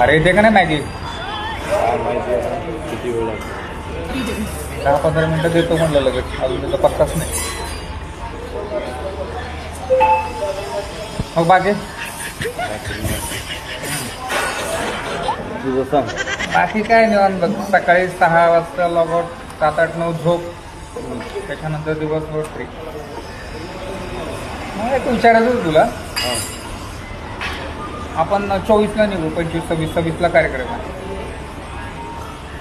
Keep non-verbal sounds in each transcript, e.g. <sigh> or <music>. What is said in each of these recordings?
अरे येते का नाही मॅगी किती वेळ दहा पंधरा मिनटं देतो म्हणलं लगेच. अजून त्याचा पत्ताच नाही. मग बाकी? तुझं सांग. बाकी काय निवांत बघ. सकाळी सहा वाजता लॉग आउट सात आठ नऊ झोप. त्याच्यानंतर दिवसभर फ्री मग एक विचारायचं होतं तुला. हां. आपण चोवीसला निघू पंचवीस सव्वीस सव्वीसला कार्यक्रम आहे.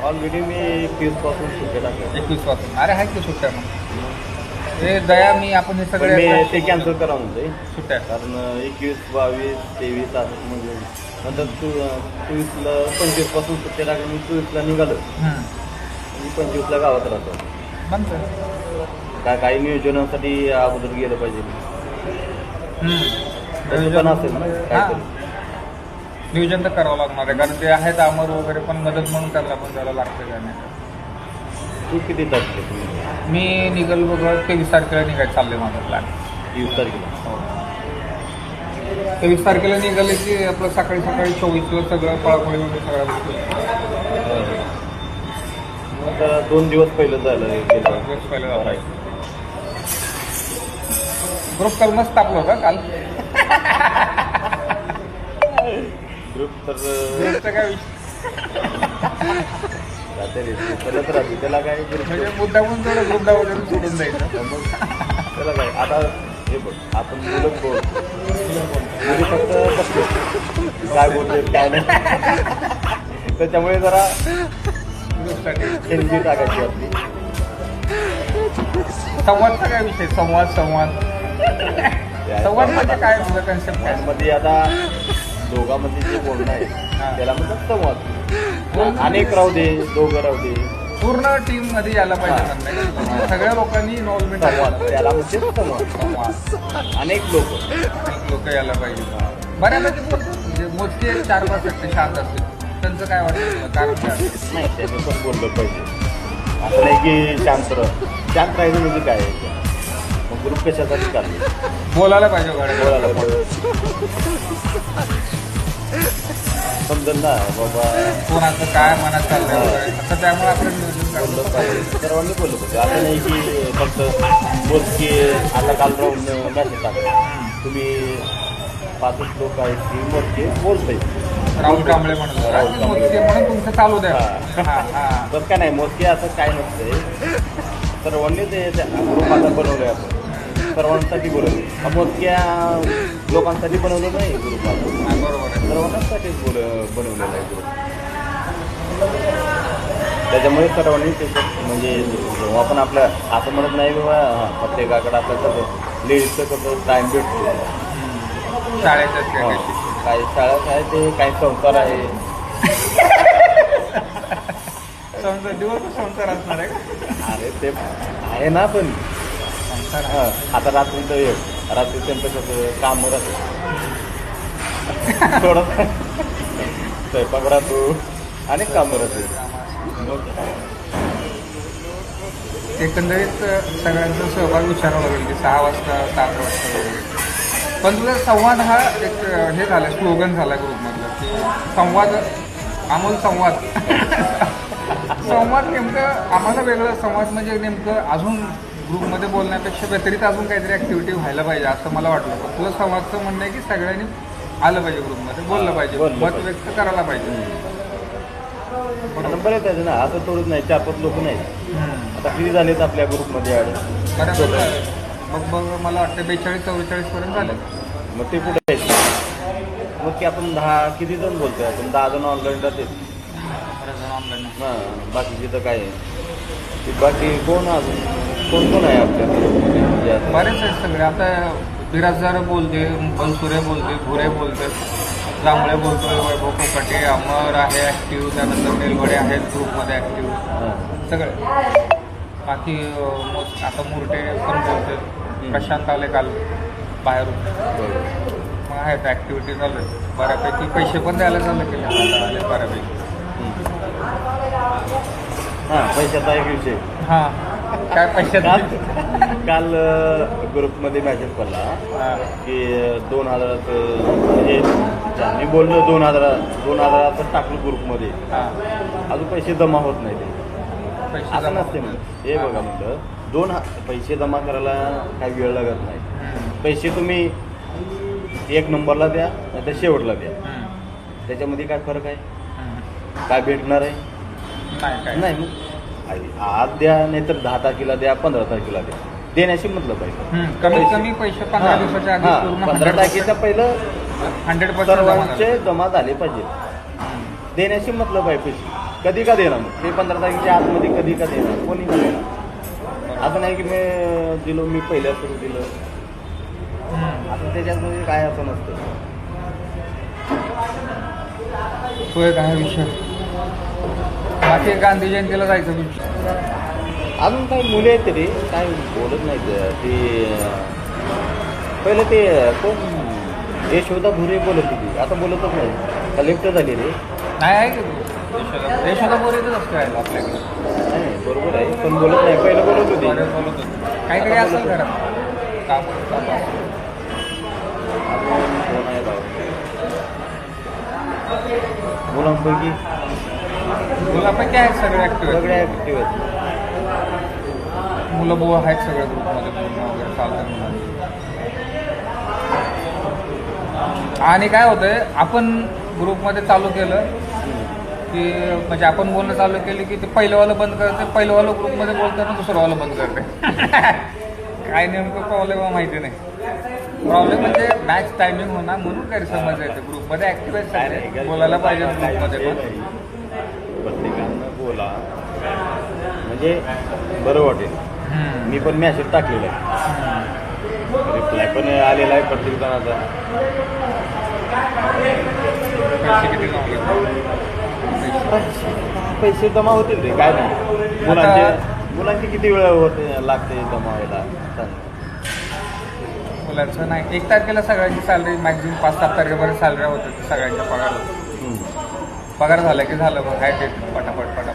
ऑलरेडी मी एकवीसपासून सुट्टे टाकले एकवीसपासून. अरे आहे की सुट्ट्या मग? हे दया मी आपण हे पण सगळे मी ते कॅन्सल करा म्हणतोय. सुट्ट्या. कारण एकवीस बावीस तेवीस असं म्हणजे नंतर तू चोवीसला पंचवीसपासून सुट्टे टाकले मी चोवीसला निघालो. हम्म. मी पंचवीसला गावात राहतो. काही नियोजनासाठी अगोदर गेलं पाहिजे. हम्म. तसं पण असेल ना हा. नियोजन तर करावं लागणार आहे. कारण ते आहेत अमर वगैरे पण मदत म्हणून त्याला पण त्याला लागतं नाही तू किती तुम्ही? मी निघल बघा तेवीस तारखेला निघायचं चाललंय माझा प्लॅन वीस तारखेला? तेवीस तारखेला निघाले की आपलं सकाळी सकाळी चोवीसला सगळं पळापळी वगैरे सगळ्या गोष्टी आता दोन दिवस पहिलं झालं दिवस पहिलं झालं. ग्रुप काल मस्त टाकला होता काल? ग्रुप तर काय राहते त्याला म्हणजे ग्रुप डावरून सोडून जायचं मग त्याला काय आता हे बघ आपण मुलं बोल मुली फक्त बघतो काय बोलते काय नाही. त्याच्यामुळे जरा ग्रुपसाठी एनजी टाकायची आपली. संवादचा काय विषय? संवाद संवाद. संवाद म्हणजे काय तुझं कन्सेप्टमध्ये आता दोघांमध्ये जे बोलणं आहे हा. त्याला म्हणतात संवाद. अनेक राहू दे दोघं राहू दे. पूर्ण टीममध्ये यायला पाहिजे. सगळ्या लोकांनी इन्व्हॉल्वमेंट संवाद. त्याला म्हणजे संवाद. अनेक लोक. लोक यायला पाहिजे. बऱ्यापैकी बोलतो म्हणजे मोजके चार पाच टक्के शांत असतील. त्यांचं काय वाटतं तुला? कारण काय? नाही त्याने पण बोललं पाहिजे. असं नाही की शांत राह. शांत राहायचं म्हणजे काय? आहे? मग ग्रुप कशासाठी चालले बोलायला पाहिजे गाड्या. बोलायला पाहिजे. समजेल ना बाबा. कोणाचं काय मनात चाललंय वगैरे. असं त्यामुळे आपण नियोजन बोललं करतो पाहिजे सर्वांनी बोललं पाहिजे असं नाही की फक्त मोजके आता काल राहून मॅसेज टाकला. तुम्ही पाचच लोक आहेत की मोजके बोलते राहुल कांबळे म्हणून. राहुल कांबळे. मोजके म्हणून तुमचं चालू द्या. हा. हा हा. तर काय नाही मोजके असं काय नसतंय. सर्वांनी ते ग्रुप आता बनवले आपण. सर्वांसाठी बनवले मोजक्या लोकांसाठी बनवलं नाही ग्रुप बरोबर सर्वांनासाठीच बोल बनवलेलं आहे ग्रुप त्याच्यामुळे सर्वांनी त्याच्यात म्हणजे जेव्हा आपण आपल्या असं म्हणत नाही बाबा प्रत्येकाकडे आपलं कसं लेडीजचं कसं टाईम भेटतो. काही शाळा आहे ते काही संसार आहे. संसार दिवस संसार असणार आहे? अरे ते आहे ना पण. हां आता रात्रीचं एक रात्री त्यांचं कसं काम राहतं थोडं. स्वयंपाक राहतो अनेक कामं राहतो एकंदरीत सगळ्यांचा सहभाग विचारावा लागेल की सहा वाजता सात वाजता वगैरे. पण तुझा संवाद हा एक हे झाला स्लोगन झाला ग्रुपमधला की संवाद अमोल संवाद. <laughs> संवाद नेमकं आम्हाला वेगळं संवाद म्हणजे नेमकं अजून ग्रुपमध्ये बोलण्यापेक्षा व्यतिरिक्त अजून काहीतरी ऍक्टिव्हिटी व्हायला पाहिजे असं मला वाटलं. तुझं संवादचं म्हणणं आहे की सगळ्यांनी आलं पाहिजे ग्रुपमध्ये बोललं पाहिजे बोललं मत पाहिजे. व्यक्त करायला पाहिजे. आता बरेच आहेत ना असं थोडंच नाही चार पाच लोक नाही. हम्म. आता किती झालेत आपल्या ग्रुपमध्ये ॲड मग मग मला वाटतं बेचाळीस चव्वेचाळीस पर्यंत झालं. मग ते कुठे आहेत? मग की आपण दहा किती जण बोलतोय आपण? दहा जण ऑनलाईन राहते ऑनलाईन हां बाकीचे तर काय आहे? ते बाकी कोण अजून? कोण कोण आहे आपल्या? ग्रुपमध्ये म्हणजे? बरेच आहेत सगळे. आता बिराजदार बोलते बनसुरे बोलते भुरे बोलते जांभळे बोलतोय वैभव कोकटे अमर आहे ॲक्टिव्ह त्यानंतर नेलवडे आहेत ग्रुपमध्ये ॲक्टिव्ह हां. सगळे. बाकी अं, आता मुरटे पण बोलते प्रशांत आले काल बाहेरून. बरोबर. मग आहेत ॲक्टिव्हिटी चालू आहेत. बऱ्यापैकी पैसे पण द्यायला चालू केले. आता आले बऱ्यापैकी. हां पैशाचा एक विषय. हां. काय पैशात काल काल ग्रुपमध्ये मेसेज पडला. की दोन हजाराचं म्हणजे ज्यांनी बोललो दोन हजार दोन हजाराचं टाकलं ग्रुपमध्ये. अजून पैसे जमा होत नाही ते पैसे असं नसते. म्हणलं हे बघा म्हटलं दोन हा- पैसे जमा करायला काही वेळ लागत नाही. पैसे तुम्ही एक नंबरला द्या नाही तर शेवटला द्या. त्याच्यामध्ये काय फरक आहे. काय भेटणार आहे नाही मग आई- आज द्या नाहीतर दहा तारखेला द्या पंधरा तारखेला द्या. देण्याशी मतलब आहे हम्म. कमीत कमी पैसे पंधरा दिवसाच्या आधी पूर्ण पंधरा तारखेच्या पहिलं हंड्रेड पर्सेंट सर्वांचे जमा झाले. पाहिजे. देण्याशी मतलब आहे पैसे. कधी का देणार? मग ते पंधरा तारखेच्या आतमध्ये कधी का देणार? कोणी का देणार? असं नाही की मी दिलो मी पहिल्या सुरू दिलं. असं त्याच्यामध्ये काय असं नसतं. होय काय विषय. बाकी गांधी जयंतीला जायचं अजून काही मुले आहेत तरी काय बोलत नाहीत. ते पहिलं ते कोण? यशोदा भुरे बोलत होती. आता बोलतच नाही. कलेक्टर झाली रे. नाही आहे की? यशोदा यशोदा बोरीतच असतो आहे आपल्याकडे. नाही बरोबर आहे. पण बोलत नाही. पहिलं बोलत होती. बोलत होते. काहीतरी असेल घरात. काम काम. असेल. अजून कोण आहे राव? मुलांपैकी मुलापैकी आहेत सगळे ऍक्टिव्ह सगळे ऍक्टिव्ह आहेत. मुलं बुवा आहेत सगळे ग्रुपमध्ये वगैरे चालतात. आणि काय होतंय आपण ग्रुपमध्ये चालू केलं की म्हणजे आपण बोलणं चालू केलं की ते पहिलंवालं बंद करते पहिलंवालं ग्रुपमध्ये बोलताना दुसरंवालं बंद करते. <laughs> काय नेमकं प्रॉब्लेम माहिती नाही. प्रॉब्लेम म्हणजे मॅच टायमिंग होणार म्हणून गैरसमज येते ग्रुपमध्ये ऍक्टिव्ह. बोलायला पाहिजे ग्रुपमध्ये पण. म्हणजे बरं वाटेल. मी पण मॅसेज टाकलेला आहे. रिप्लाय पण आलेला आहे प्रत्येक जणाचा. पैसे जमा होतील? रे काय नाही. मुलांचे मुलांची किती वेळ होते लागते जमा व्हायला. मुलांचं नाही. एक तारखेला सगळ्यांची सॅलरी मॅक्झिमम पाच सात तारखेपर्यंत सॅलरी होते सगळ्यांच्या पगार होतो. पगार झाला की झालं मग काय ते पटापट पटापट.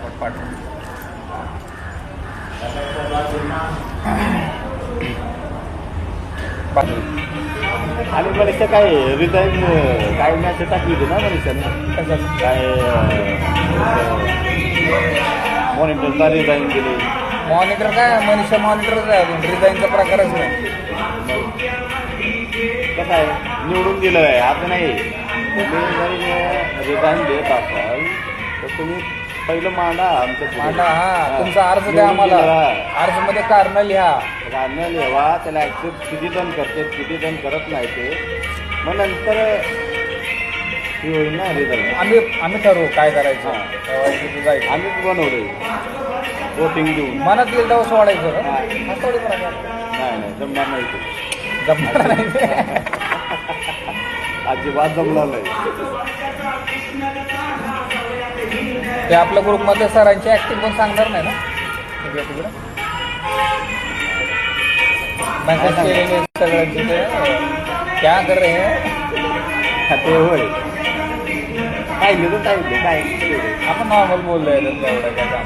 आणि मनीषा काय रिझाईन काय मॅसेज टाकली होती ना कशाचं? काय मॉनिटरचा रिझाईन केली. मॉनिटर काय मॉनिटरच आहे अजून. डिझाईनचा प्रकारच नाही. कसं आहे? निवडून दिलं आहे आता नाही. रिझाईन देत असाल तर तुम्ही पहिलं मांडा आमचं पुढे. मांडा हा. तुमचा अर्ज द्या आम्हाला. अर्जमध्ये कारण लिहा रान्य लिहावा त्याला ॲक्सेप्ट किती जण करते किती जण करत नाही ते मग नंतर हे होईल ना रिझल्ट आम्ही आम्ही ठरवू काय करायचं हा. तेव्हा तिथे जायचं आम्हीच बनवले वोटिंग देऊन मनात येईल तेव्हा सोडायचं का? हा. हा. नाही नाही जमणार नाही ते जमणार नाही <laughs> अजिबात जमणार नाही ते आपल्या ग्रुपमध्ये सरांची ऍक्टिंग पण सांगणार नाही ना? तिकडे. तिकडे मेसेज केलेले सगळ्यांचे ते क्या कर ते होय. पाहिजे तर पाहिजे काय आपण नॉर्मल बोललोय एवढं काय काम.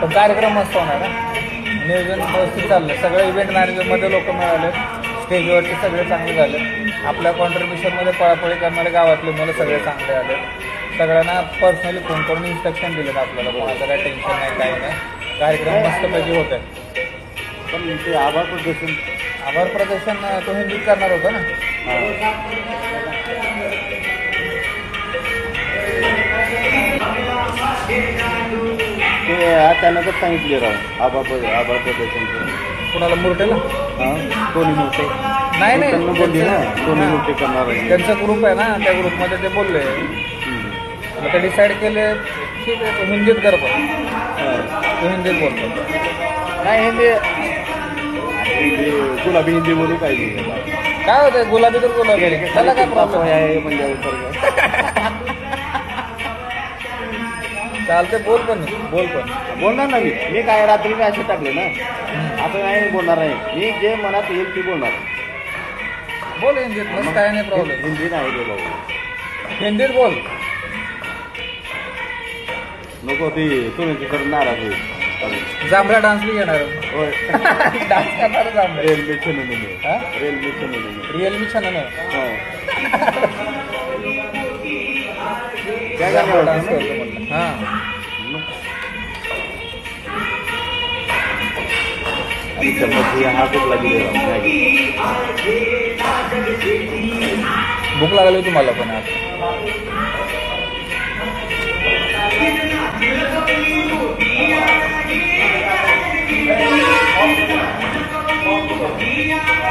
पण कार्यक्रम मस्त होणार ना? नियोजन व्यवस्थित चाललं. सगळे इव्हेंट मॅनेजरमध्ये लोक मिळाले. स्टेजवरचे सगळे चांगले झाले. आपल्या कॉन्ट्रीब्युशनमध्ये पळापळी करणारे गावातले मुलं सगळे चांगले आले. सगळ्यांना पर्सनली फोन करून इन्स्ट्रक्शन दिलेत आपल्याला. कोणाचं काय टेन्शन नाही काही नाही. कार्यक्रम मस्तपैकी होत आहे पण ते आभार प्रदर्शन. आभार प्रदर्शन अं, तो हिंदीत करणार होता ना? हा. ते अचानकच सांगितले राव आभार प्र- आभार प्रदर्शन कुणाला मुरटेला? हा कोणी नव्हते नाही नाही. त्यांना बोलली ना कोणी. नव्हते करणार आहे. त्यांचा ग्रुप आहे ना त्या ग्रुपमध्ये ते बोलले. हम्म. मग ते डिसाईड केले ठीक आहे तू हिंदीत कर हा. तू हिंदीत बोलतो. नाही हिंदी? हिंदी गुलाबी हिंदी बोलू नाही काय होतंय गुलाबी तर गुलाबी. त्याला काय प्रॉब्लेम आहे म्हणजे उत्तर चालते बोल पण. बोल पण. बोलणार ना मी. मी काय रात्री मी असे टाकले ना? असं नाही बोलणार नाही मी जे मनात येईल ते बोलणार. बोल हिंदीत मग काय नाही प्रॉब्लेम हिंदी नाही रे भाऊ. हिंदीत बोल. नको ती तुम्ही तिकडे नाराज होईल. जांभळा डान्स बी घेणार. होय. <laughs> डान्स करणार जांभळे. रेल्वे छनन हा? रेल्वे छनन रिअलमी छान ना जांभळा करणार डान्स करतो हा. हा कुठला भूक लागली तुम्हाला पण आज.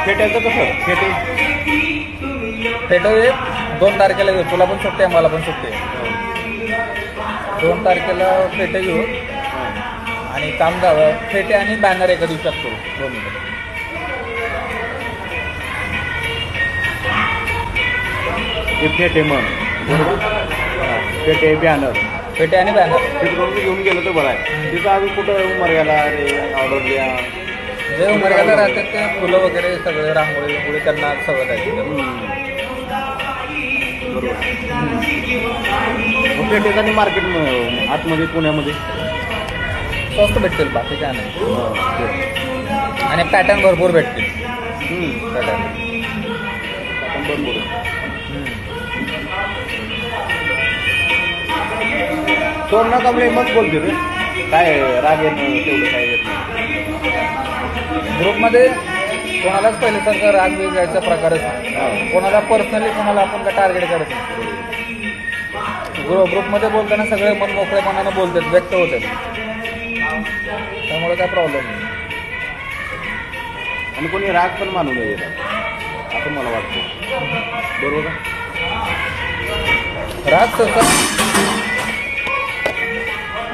फेटायचं कसं? फेटे फेटव दोन तारखेला घेऊ. तुला पण सुट्टी आहे मला पण सुट्टी आहे. दोन तारखेला फेटे घेऊ. आणि काम जावं फेटे आणि बॅनर एका दिवसात करू. दोन मिनिट. फेटे मग फेटे बॅनर फेटे आणि बॅनर तिकडून घेऊन गेलो तर बरं आहे. तिथं अजून कुठं मर्यादा अरे ऑर्डर द्या जे उमरगाला राहतात ते फुलं वगैरे सगळे रांगोळी बिंगोळी त्यांना सगळं द्यायचं हम्म. बरोबर मग पेठेत आणि मार्केट आतमध्ये पुण्यामध्ये. स्वस्त भेटतील बाकी काय नाही. हा. आणि पॅटर्न भरपूर भेटतील. हम्म. पॅटर्न बरोबर आहे. सोमना कमळे मग बोलते रे काय राग येत नाही तेवढं काय येत नाही. ग्रुपमध्ये कोणालाच पहिल्यासारखं राग घ्यायचा प्रकारच नाही. कोणाला पर्सनली कोणाला आपण काय टार्गेट करत नाही. ग्रुप ग्रुपमध्ये बोलताना सगळे मन मोकळेपणानं बोलतात व्यक्त होतात. त्यामुळे काय प्रॉब्लेम नाही. आणि कोणी राग पण मानू नये. असं मला वाटतं. बरोबर का? राग तसं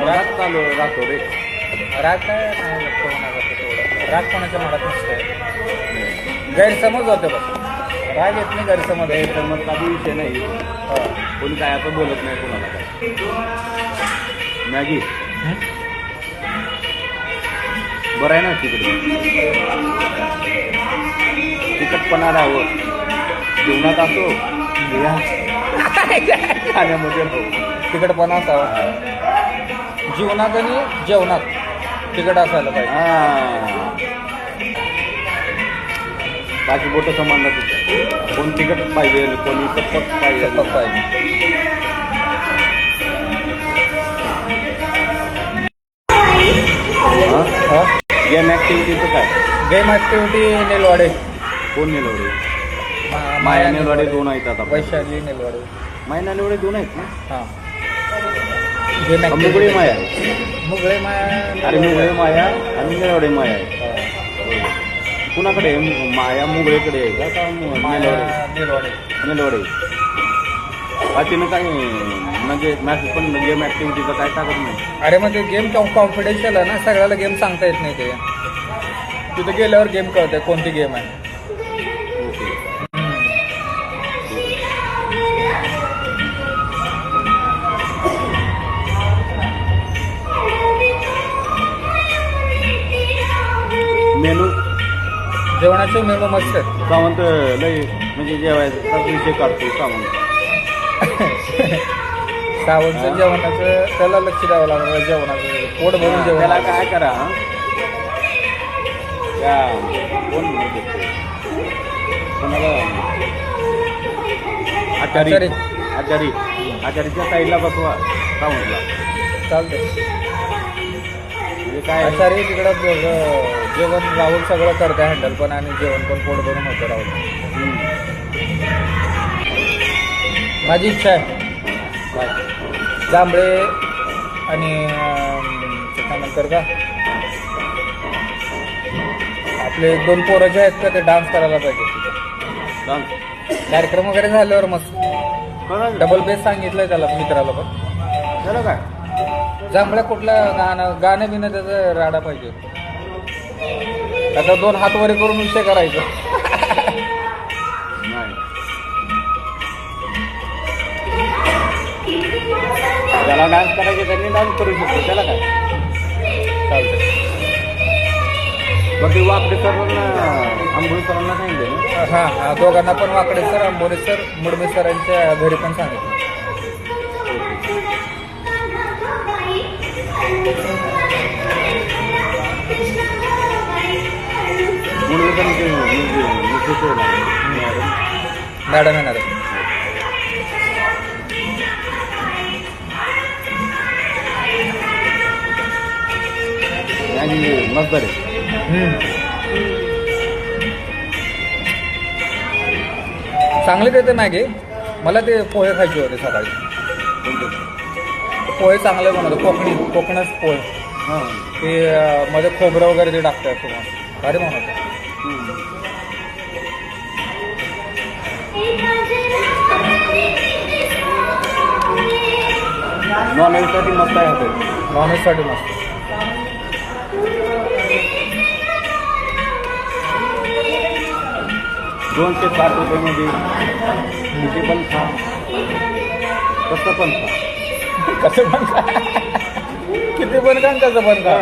राग चालू राहतो रे राग काय नाही व्यक्त होण्याचं तेवढं. राग कोणाच्या मनात नसतं. गैरसमज होते बस राग येत नाही गैरसमज. आहे तर मग काही विषय नाही. हा. कोणी काय आता बोलत नाही कोणाला काय. मॅगी? बरं आहे ना तिकडे? तिखटपणा राहावं. जीवनात असो. खाण्यामध्ये. तिकडपणा असावा. जीवनात आणि जेवणात तिकड असायला पाहिजे. हा. बाकी बोट समान तिथं कोण तिखट पाहिजे कोणी चप्पट पाहिजे. चपक पाहिजे? गेम ऍक्टिव्हिटीचं काय? Game activity Nelwade. कोण नेलवडे? मा- माया नेलवाडे दोन आहेत आता. वैशाली नेलवाडे. माया नेलवडे दोन आहेत ना? हा. गेम मुगळे माया. मुगळे माया. अरे मुगळे माया आणि नेलवडे माया आहे. हा. कुणाकडे आहे? माया मुगळेकडे आहे. का का मु- माया नेलवडे नेलवाडे नेलवडे बाकीनं काय म्हणजे मॅसेज पण गेम ऍक्टिव्हिटीचं काय टाकत नाही. अरे मग ते गेम कॉन्फिडेन्शियल आहे ना सगळ्याला गेम सांगता येत नाही ते. तिथे गेल्यावर गेम कळते कोणती गेम आहे. जेवणाचे मेनू मस्त सावंत लय म्हणजे जेवायचा विषय काढतो सावंत. सावंतचं? जेवणाचं त्याला लक्ष द्यावं लागणार जेवणाचं. पोट भरून जेवण त्याला काय करा हं? कोण? कोणाला? आचारी. आचारी. आचारी. आचारीच्या साईडला बसवा सावंतला. चालतंय. म्हणजे काय आचार्य तिकडं जेवण राहुल सगळं करते हँडल पण आणि जेवण पण पोट भरून होतं राहुल. माझी इच्छा आहे? जांभळे आणि त्याच्यानंतर का आपले दोन पोरं जे आहेत का ते डान्स करायला पाहिजे डान्स. कार्यक्रम वगैरे झाल्यावर मस्त. डबल बेस सांगितलंय त्याला मित्राला पण झालं काय जांभळ्या कुठलं गाणं गाणं बिणं त्याचं राडा पाहिजे. आता दोन हातवारी करून विषय करायचं. त्याला डान्स करायचे त्यांनी डान्स करू शकतो. त्याला काय? चालतं मग ते वाकडे सरांना आंबोळी सरांना सांगितले हां हा दोघांना पण वाकडे सर आंबोळे सर मुडमे सरांच्या घरी पण सांगितलं मॅडम येणार आहे चांगले देते मॅगी. मला ते पोहे खायचे होते सकाळी. पोहे चांगले बनवतो कोकणी कोकणच पोहे. हां. ते अं, मध्ये खोबरं वगैरे ते टाकतात किंवा भारी बनवतात. हम्म. नॉन व्हेजसाठी मस्त आहे हॉटेल. नॉनव्हेजसाठी मस्त. दोनशे साठ रुपयामध्ये किती पण खा. कसं पण खा. कसं पण किती पण का आणि कसं पण का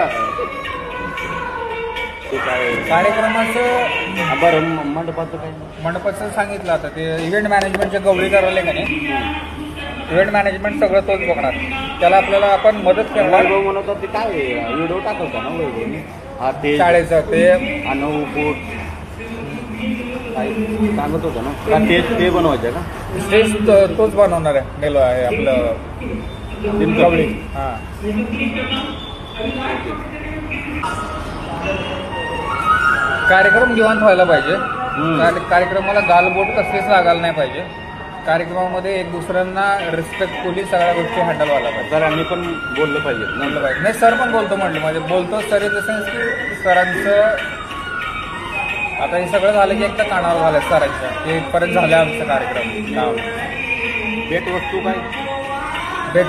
ते काय कार्यक्रमाचं हा, बरं म- मंडपाचं काय? मंडपाचं सांगितलं आता ते इव्हेंट मॅनेजमेंटचे गौरी करायला का नाही? इव्हेंट मॅनेजमेंट सगळं तोच बघणार. त्याला आपल्याला आपण मदत करणार. वैभव म्हणत होता ते काय व्हिडिओ टाकवता ना वैभवनी हा ते शाळेचं ते पोट काय सांगत होता ना? का ते ते बनवायचं का? स्टेज तो- तोच बनवणार आहे नेलो आहे आपलं. हां कार्यक्रम निवांत व्हायला पाहिजे. कार्य- कार्यक्रमाला गालबोट कसलीच लागायला नाही पाहिजे. कार्यक्रमामध्ये एक दुसऱ्यांना रिस्पेक्टफुली सगळ्या गोष्टी हँडल व्हायला पाहिजे. सरांनी पण बोललं पाहिजे. बोललं पाहिजे. नाही सर पण बोलतो म्हटलं म्हणजे बोलतो सर इन द सेन्स की सरांचं आता हे सगळं झालं की एकदा कानावर झालं सरांच्या हे इथपर्यंत झालं आमचं कार्यक्रम. भेट वस्तू काय? भेट